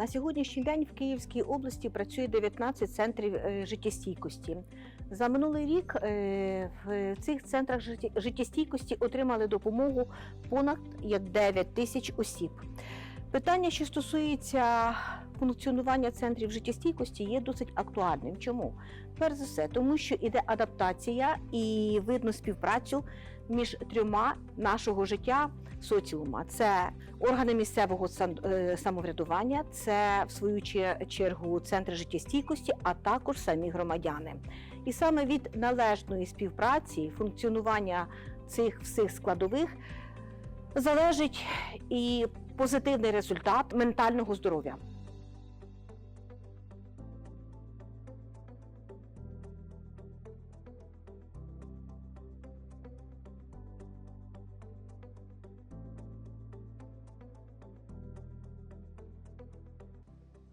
На сьогоднішній день в Київській області працює 19 центрів е, життєстійкості. За минулий рік е, в цих центрах життєстійкості отримали допомогу понад як 9 тисяч осіб. Питання, що стосується функціонування центрів життєстійкості, є досить актуальним. Чому? Перш за все, тому що іде адаптація і видно співпрацю між трьома нашого життя соціума. Це органи місцевого е, самоврядування, це в свою чергу центри життєстійкості, а також самі громадяни. І саме від належної співпраці, функціонування цих всіх складових залежить і позитивний результат ментального здоров'я.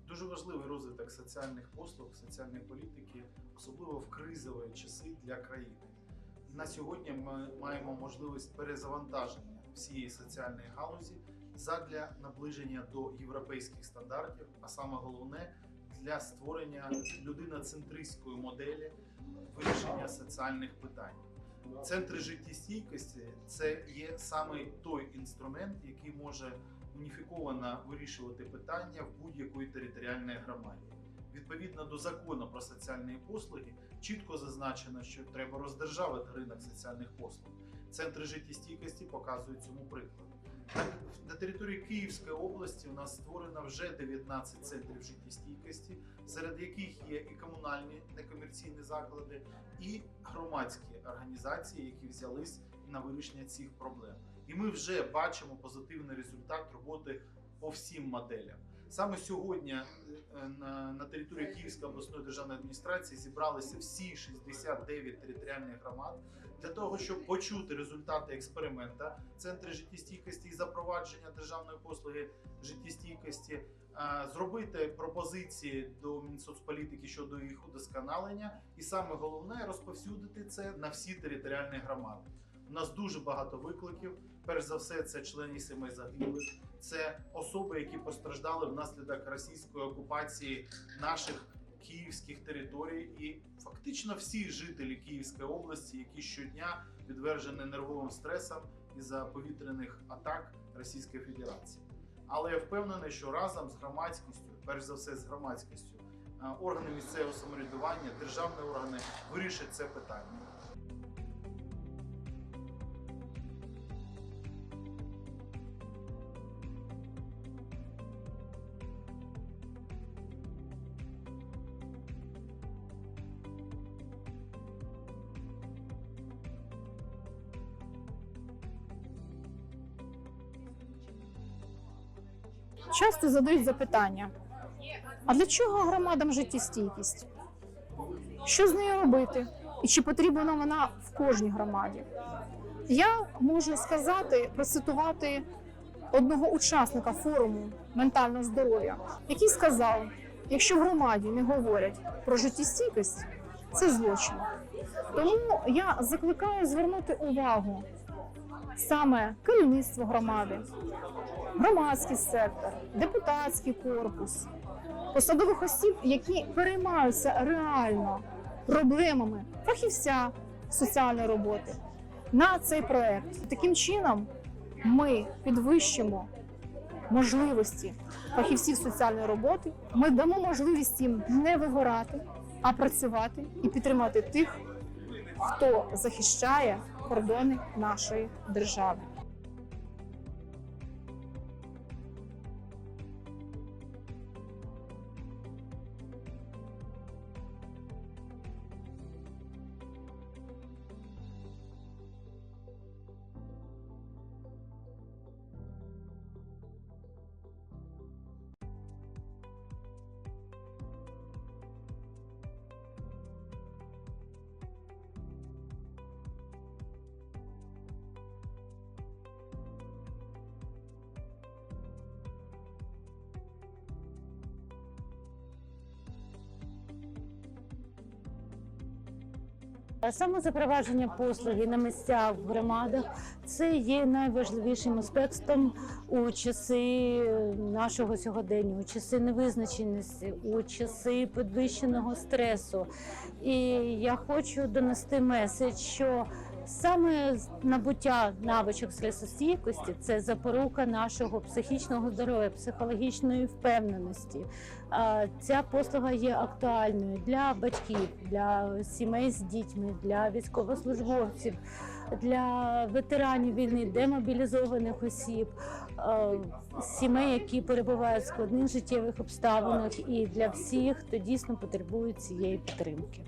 Дуже важливий розвиток соціальних послуг, соціальної політики, особливо в кризові часи для країни. На сьогодні ми маємо можливість перезавантаження всієї соціальної галузі задля наближення до європейських стандартів, а саме головне для створення людиноцентристської моделі вирішення соціальних питань. Центри життєстійкості це є саме той інструмент, який може уніфіковано вирішувати питання в будь-якої територіальної громаді. Відповідно до закону про соціальні послуги, чітко зазначено, що треба роздержавити ринок соціальних послуг. Центри життєстійкості показують цьому приклад. На території Київської області у нас створено вже 19 центрів життєстійкості, серед яких є і комунальні некомерційні заклади, і громадські організації, які взялись на вирішення цих проблем. І ми вже бачимо позитивний результат роботи по всім моделям. Саме сьогодні е, на, на території Київської обласної державної адміністрації зібралися всі 69 територіальних громад для того, щоб почути результати експеримента центри життєстійкості і запровадження державної послуги життєстійкості, е, зробити пропозиції до Мінсоцполітики щодо їх удосконалення, і саме головне розповсюдити це на всі територіальні громади. У нас дуже багато викликів. Перш за все, це члени сімей загиблих, це особи, які постраждали внаслідок російської окупації наших київських територій, і фактично всі жителі Київської області, які щодня підтверджені нервовим стресам із-за повітряних атак Російської Федерації. Але я впевнений, що разом з громадськістю, перш за все з громадськістю, е, органи місцевого самоврядування, державні органи вирішать це питання. Часто задають запитання: а для чого громадам життєстійкість? Що з нею робити? І чи потрібна вона в кожній громаді? Я можу сказати, процитувати одного учасника форуму ментального здоров'я, який сказав: якщо в громаді не говорять про життєстійкість, це злочин. Тому я закликаю звернути увагу саме керівництво громади, громадський сектор, депутатський корпус, посадових осіб, які переймаються реально проблемами фахівця соціальної роботи на цей проект. Таким чином ми підвищимо можливості фахівців соціальної роботи. Ми дамо можливість їм не вигорати, а працювати і підтримати тих, хто захищає кордони нашої держави. Саме запровадження послуги на місцях в громадах це є найважливішим аспектом у часи нашого сьогодення, у часи невизначеності, у часи підвищеного стресу. І я хочу донести меседж, що саме набуття навичок стресостійкості це запорука нашого психічного здоров'я, психологічної впевненості. Ця послуга є актуальною для батьків, для сімей з дітьми, для військовослужбовців, для ветеранів війни, демобілізованих осіб, сімей, які перебувають в складних життєвих обставинах, і для всіх, хто дійсно потребує цієї підтримки.